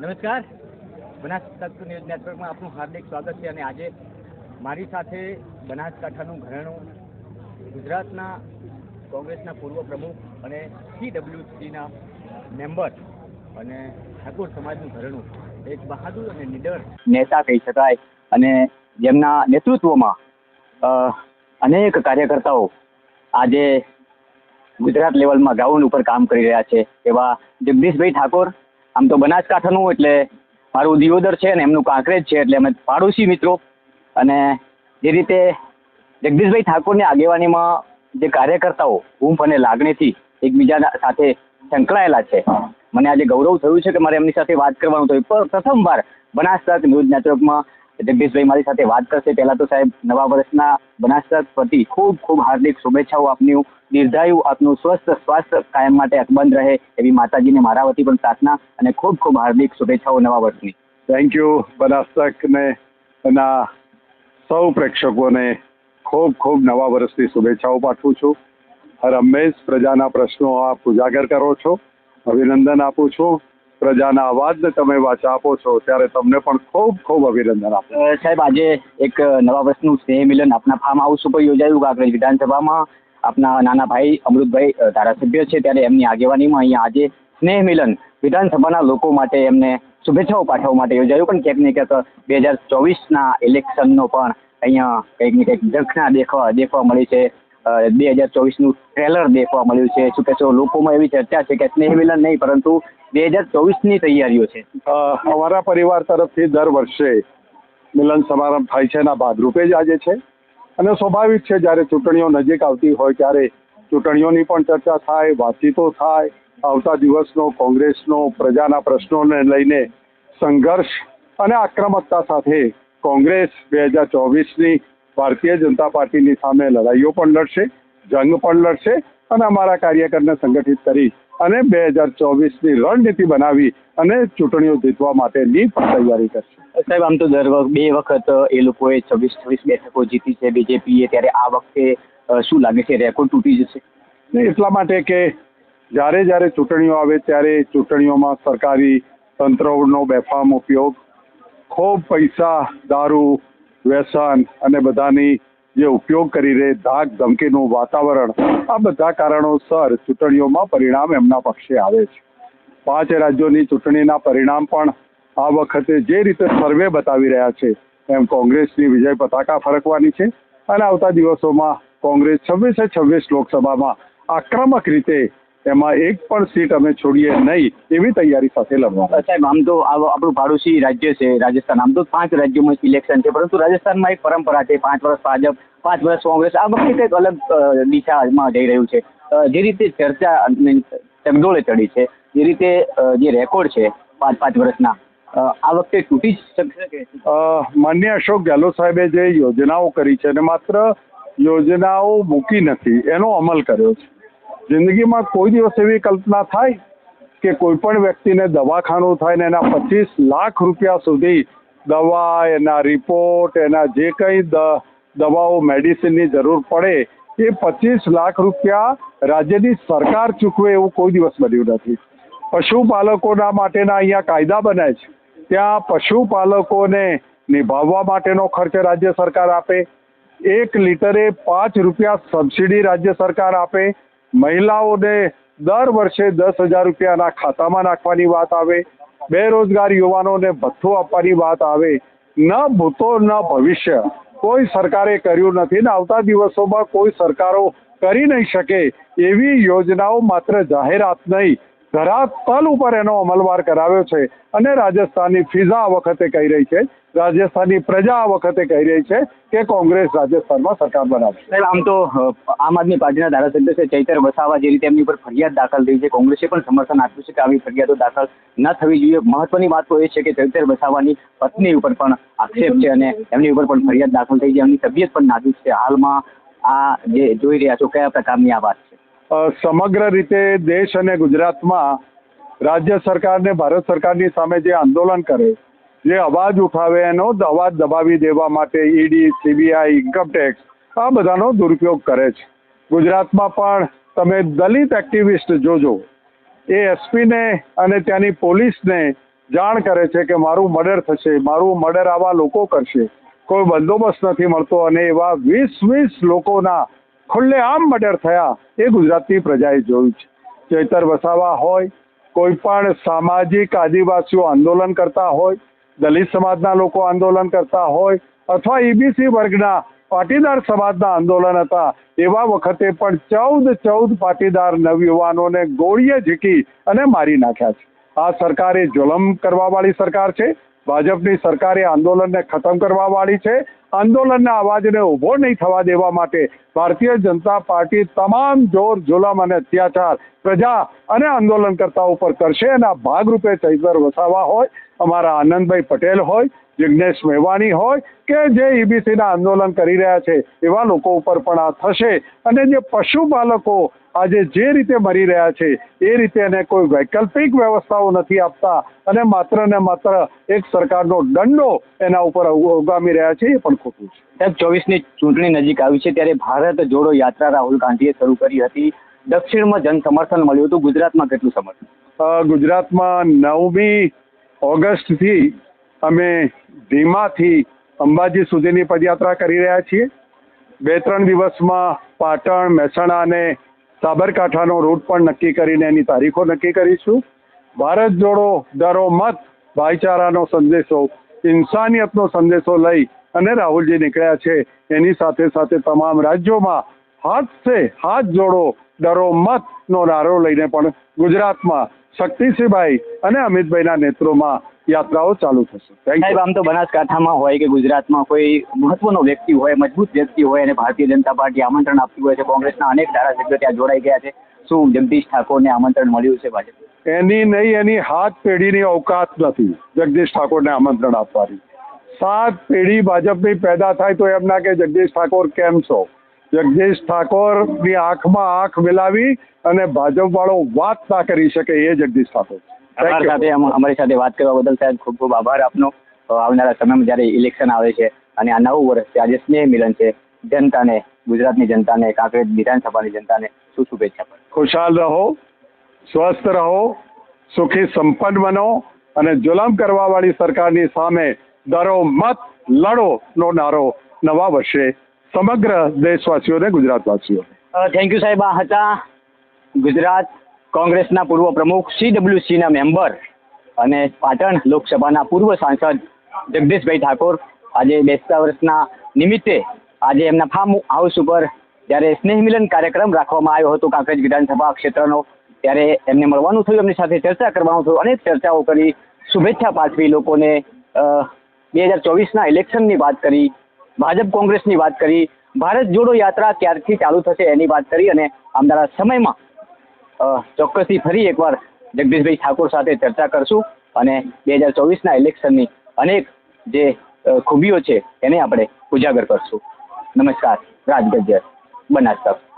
નમસ્કાર. બનાસ તક ન્યૂઝ નેટવર્કમાં આપનું હાર્દિક સ્વાગત છે અને આજે મારી સાથે બનાસકાંઠાનું ઘરેણું, ગુજરાતના કોંગ્રેસના પૂર્વ પ્રમુખ અને સીડબ્લ્યુસીના મેમ્બર અને ઠાકોર સમાજનું ઘરેણું, એક બહાદુર અને નિડર નેતા કહી શકાય અને જેમના નેતૃત્વમાં અનેક કાર્યકર્તાઓ આજે ગુજરાત લેવલમાં ગ્રાઉન્ડ ઉપર કામ કરી રહ્યા છે એવા જગદીશભાઈ ઠાકોર આમ તો બનાસકાંઠાનું એટલે મારું દિયોદર છે ને એમનું કાંકરેજ છે એટલે અમે પાડોશી મિત્રો. અને જે રીતે જગદીશભાઈ ઠાકોરની આગેવાનીમાં જે કાર્યકર્તાઓ હૂંફ અને લાગણીથી એકબીજા સાથે સંકળાયેલા છે. મને આજે ગૌરવ થયું છે કે મારે એમની સાથે વાત કરવાનું થયું પણ પ્રથમવાર બનાસ તક ન્યૂઝ નેટવર્કમાં જગદીશભાઈ મારી સાથે વાત કરશે. પહેલાં તો સાહેબ નવા વર્ષના બનાસ તક પ્રતિ ખૂબ ખૂબ હાર્દિક શુભેચ્છાઓ આપની દીર્ઘાયુ આપનું સ્વસ્થ સ્વાસ્થ્ય કાયમ માટે અકબંધ રહે એવી માતાજીને મારા વતી પણ પ્રાર્થના અને ખૂબ ખૂબ હાર્દિક શુભેચ્છાઓ નવા વર્ષની. થેન્ક યુ બનાસતકને એના સૌ પ્રેક્ષકોને ખૂબ ખૂબ નવા વર્ષની શુભેચ્છાઓ પાઠવું છું. હર હંમેશ પ્રજાના પ્રશ્નો આપ ઉજાગર કરો છો. અભિનંદન આપું છું. પ્રજાના અવાજને તમે વાચા આપો છો, ત્યારે તમને પણ ખૂબ ખૂબ અભિનંદન આપો. સાહેબ, આજે એક નવા વર્ષનું સ્નેહ મિલન આપના ફાર્મ હાઉસ ઉપર યોજાયું. કાંકરેજ વિધાનસભામાં આપના નાના ભાઈ અમૃતભાઈ ધારાસભ્ય છે, ત્યારે એમની આગેવાનીમાં અહીંયા આજે સ્નેહ મિલન વિધાનસભાના લોકો માટે એમને શુભેચ્છાઓ પાઠવવા માટે યોજાયું. પણ ક્યાંક ને ક્યાંક બે હજાર ચોવીસના ઇલેક્શનનો પણ અહીંયા કંઈક ને કંઈક ઝંખના દેખવા દેખવા મળી છે. બે હજાર ચોવીસનું ટ્રેલર દેખવા મળ્યું છે. શું કહેશો લોકોમાં એવી ચર્ચા છે કે સ્નેહ મિલન નહીં, પરંતુ બે હજાર ચોવીસની તૈયારીઓ છે. અમારા પરિવાર તરફથી દર વર્ષે મિલન સમારંભ થાય છે એના ભાગરૂપે જ આજે છે. અને સ્વાભાવિક છે, જ્યારે ચૂંટણીઓ નજીક આવતી હોય ત્યારે ચૂંટણીઓની પણ ચર્ચા થાય, વાતચીતો થાય. આવતા દિવસનો કોંગ્રેસનો પ્રજાના પ્રશ્નોને લઈને સંઘર્ષ અને આક્રમકતા સાથે કોંગ્રેસ બે હજાર ચોવીસની ભારતીય જનતા પાર્ટીની સામે લડાઈઓ પણ લડશે જંગ પણ લડશે અને અમારા કાર્યકરને સંગઠિત કરી અને બે હજાર ચોવીસની રણનીતિ બનાવી અને ચૂંટણીઓ જીતવા માટેની તૈયારી કરશે. સાહેબ આમ તો દર બે વખત એ લોકોએ છવ્વીસ છવ્વીસ બેઠકો જીતી છે બીજેપીએ ત્યારે આ વખતે શું લાગે છે? રેકોર્ડ તૂટી જશે? એટલા માટે કે જ્યારે જ્યારે ચૂંટણીઓ આવે ત્યારે ચૂંટણીઓમાં સરકારી તંત્રનો બેફામ ઉપયોગ ખૂબ પૈસા દારૂ વ્યસન અને બધાની જે ઉપયોગ કરી રહે ધાક ધમકીનું વાતાવરણ, આ બધા કારણોસર ચૂંટણીઓમાં પરિણામ એમના પક્ષે આવે છે. પાંચ રાજ્યોની ચૂંટણીના પરિણામ પણ આ વખતે જે રીતે સર્વે બતાવી રહ્યા છે, એમ કોંગ્રેસની વિજય પતાકા ફરકવાની છે. અને આવતા દિવસોમાં કોંગ્રેસ છવ્વીસે છવ્વીસ લોકસભામાં આક્રમક રીતે એમાં એક પણ સીટ અમે છોડીએ નહીં એવી તૈયારી સાથે લડવા સાહેબ આમ તો આપણું પાડોશી રાજ્ય છે રાજસ્થાન. આમ તો પાંચ રાજ્યોમાં ઇલેક્શન છે પરંતુ રાજસ્થાનમાં એક પરંપરા છે પાંચ વર્ષ ભાજપ પાંચ વર્ષ કોંગ્રેસ આ વખતે કંઈક અલગ દિશામાં જઈ રહ્યું છે. જે રીતે ચર્ચા ચગડોળે ચડી છે જે રીતે જે રેકોર્ડ છે પાંચ પાંચ વર્ષના આ વખતે તૂટી જ શકશે માન્ય અશોક ગેહલોત સાહેબે જે યોજનાઓ કરી છે અને માત્ર યોજનાઓ મૂકી નથી એનો અમલ કર્યો છે. જિંદગીમાં કોઈ દિવસ એવી કલ્પના થાય કે કોઈ પણ વ્યક્તિને દવાખાનું થાય ને એના પચીસ લાખ રૂપિયા સુધી દવા, એના રિપોર્ટ એના જે કંઈ દવાઓ મેડિસિનની જરૂર પડે, એ પચીસ લાખ રૂપિયા રાજ્યની સરકાર ચૂકવે એવું કોઈ દિવસ બન્યું નથી. પશુપાલકોના માટેના અહીંયા કાયદા બને છે. ત્યાં પશુપાલકોને નિભાવવા માટેનો ખર્ચ રાજ્ય સરકાર આપે. એક લીટરે પાંચ રૂપિયા સબસિડી રાજ્ય સરકાર આપે. મહિલાઓને દર વર્ષે દસ હજાર રૂપિયાના ખાતામાં નાખવાની વાત આવે, બેરોજગાર યુવાનોને ભથ્થું આપવાની વાત આવે, ન ભૂતો, ન ભવિષ્ય. કોઈ સરકારે કર્યું નથી ને આવતા દિવસોમાં કોઈ સરકારો કરી નહીં શકે એવી યોજનાઓ માત્ર જાહેરાત નહીં ધરાતલ ઉપર એનો અમલવાર કરાવ્યો છે અને રાજસ્થાનની ફિઝા આ વખતે કહી રહી છે, રાજસ્થાનની પ્રજા આ વખતે કહી રહી છે કે કોંગ્રેસ રાજસ્થાનમાં સરકાર બનાવશે. આમ તો આમ આદમી પાર્ટીના ધારાસભ્ય છે, ચૈતર વસાવા જે રીતે એમની ઉપર ફરિયાદ દાખલ થઈ છે. કોંગ્રેસે પણ સમર્થન આપ્યું છે કે આવી ફરિયાદો દાખલ ન થવી જોઈએ. મહત્વની વાત તો એ છે કે ચૈતર વસાવાની પત્ની ઉપર પણ આક્ષેપ છે અને એમની ઉપર પણ ફરિયાદ દાખલ થઈ છે. એમની તબિયત પણ નાજુક છે. હાલમાં આ જે જોઈ રહ્યા છો, કયા પ્રકારની આ વાત છે? સમગ્ર રીતે દેશ અને ગુજરાતમાં રાજ્ય સરકારને ભારત સરકારની સામે જે આંદોલન કરે, જે અવાજ ઉઠાવે એનો અવાજ દબાવી દેવા માટે ઈડી, સીબીઆઈ ઇન્કમટેક્સ આ બધાનો દુરુપયોગ કરે છે. ગુજરાતમાં પણ તમે દલિત એક્ટિવિસ્ટ જોજો, એ એસપીને અને ત્યાંની પોલીસને જાણ કરે છે કે મારું મર્ડર થશે, મારું મર્ડર આવા લોકો કરશે, કોઈ બંદોબસ્ત નથી મળતો અને એવા વીસ વીસ લોકોના ખુલ્લેઆમ મર્ડર થયા એ ગુજરાતની પ્રજાએ જોયું છે. ચેતર વસાવા હોય, કોઈ પણ સામાજિક આદિવાસીઓ આંદોલન કરતા હોય, દલિત સમાજના લોકો આંદોલન કરતા હોય, અથવા ઈબીસી વર્ગના પાટીદાર સમાજના આંદોલન હતા, એવા વખતે પણ ચૌદ ચૌદ પાટીદાર નવયુવાનોને ગોળીએ ઝીકી અને મારી નાખ્યા છે. આ સરકારે જુલમ કરવાવાળી સરકાર છે, ભાજપની સરકારે આંદોલનને ખતમ કરવાવાળી છે આંદોલનના અવાજને ઊભો નહીં થવા દેવા માટે ભારતીય જનતા પાર્ટી તમામ જોર, જુલમ અને અત્યાચાર પ્રજા અને આંદોલનકર્તાઓ ઉપર કરશે. એના ભાગરૂપે ચૈતર વસાવા હોય અમારા આનંદભાઈ પટેલ હોય જિજ્ઞેશ મેવાણી હોય કે જે ઈબીસીના આંદોલન કરી રહ્યા છે એવા લોકો ઉપર પણ આ થશે. અને જે પશુપાલકો આજે જે રીતે મરી રહ્યા છે એ રીતે એને કોઈ વૈકલ્પિક વ્યવસ્થાઓ નથી આપતા. અને માત્ર ને માત્ર એક સરકારનો દંડો એના ઉપર ઉગામી રહ્યા છે એ પણ ખોટું છે. સાહેબ ચોવીસની ચૂંટણી નજીક આવી છે ત્યારે ભારત જોડો યાત્રા રાહુલ ગાંધીએ શરૂ કરી હતી. દક્ષિણમાં જન સમર્થન મળ્યું હતું. ગુજરાતમાં કેટલું સમર્થન? ગુજરાતમાં નવમી ઓગસ્ટથી અમે ધીમાથી અંબાજી સુધીની પદયાત્રા કરી રહ્યા છીએ. બે ત્રણ દિવસમાં પાટણ, મહેસાણા અને સાબરકાંઠાનો રૂટ પણ નક્કી કરીને એની તારીખો નક્કી કરીશું. ભારત જોડો ડરો મત, ભાઈચારાનો સંદેશો, ઇન્સાનિયતનો સંદેશો લઈ અને રાહુલજી નીકળ્યા છે એની સાથે સાથે તમામ રાજ્યોમાં હાથ સે હાથ જોડો ડરો મત નો નારો લઈને પણ ગુજરાતમાં શક્તિસિંહભાઈ અને અમિતભાઈના નેતૃત્વમાં યાત્રાઓ ચાલુ થશે. સાહેબ આમ તો બનાસકાંઠામાં હોય કે ગુજરાતમાં કોઈ મહત્વનો વ્યક્તિ હોય મજબૂત વ્યક્તિ હોય અને ભારતીય જનતા પાર્ટી આમંત્રણ આપતી હોય છે કોંગ્રેસના અનેક ધારાસભ્યો ત્યાં જોડાઈ ગયા છે. શું જગદીશ ઠાકોરને આમંત્રણ મળ્યું છે ભાજપ? એની નહીં એની હાથ પેઢીની અવકાત નથી. જગદીશ ઠાકોરને આમંત્રણ આપવાની. સાત પેઢી ભાજપની પેદા થાય તો એમ ના કે જગદીશ ઠાકોર કેમ છો? જગદીશ ઠાકોરની આંખમાં આંખ મિલાવી અને ભાજપ વાળો વાત ના કરી શકે એ જગદીશ ઠાકોર. સાથે અમારી સાથે વાત કરવા બદલ સાહેબ ખૂબ ખૂબ આભાર આપનો. આવનારા સમયમાં જ્યારે ઇલેક્શન આવે છે અને આ નવું વર્ષ છે આજે સ્નેહ મિલન છે જનતાને ગુજરાતની જનતાને કાંકરેજ વિધાનસભાની જનતાને શું શુભેચ્છા ખુશાલ રહો સ્વસ્થ રહો સુખી સંપન્ન બનો અને જુલમ કરવાવાળી સરકારની સામે ડરો મત લડો નો નારો નવા વર્ષે સમગ્ર દેશવાસીઓને ગુજરાતવાસીઓ થેન્ક યુ સાહેબ, આ હતા ગુજરાત કોંગ્રેસના પૂર્વ પ્રમુખ સીડબ્લ્યુસીના મેમ્બર અને પાટણ લોકસભાના પૂર્વ સાંસદ જગદીશભાઈ ઠાકોર. આજે બેસતા વર્ષના નિમિત્તે આજે એમના ફાર્મ હાઉસ ઉપર જ્યારે સ્નેહ મિલન કાર્યક્રમ રાખવામાં આવ્યો હતો કાંકરેજ વિધાનસભા ક્ષેત્રનો, ત્યારે એમને મળવાનું થયું, એમની સાથે ચર્ચા કરવાનું થયું, અનેક ચર્ચાઓ કરી. શુભેચ્છા પાઠવી લોકોને. બે હજાર ચોવીસના ઇલેક્શનની વાત કરી. ભાજપ કોંગ્રેસની વાત કરી. ભારત જોડો યાત્રા ક્યારથી ચાલુ થશે એની વાત કરી અને આવનારા સમયમાં ચોક્કસથી ફરી એકવાર જગદીશભાઈ ઠાકોર સાથે ચર્ચા કરશું અને બે હજાર ચોવીસના ઇલેક્શનની અનેક જે ખૂબીઓ છે, એને આપણે ઉજાગર કરશું. નમસ્કાર. રાજ ગજ્જર બનાસકાંઠા.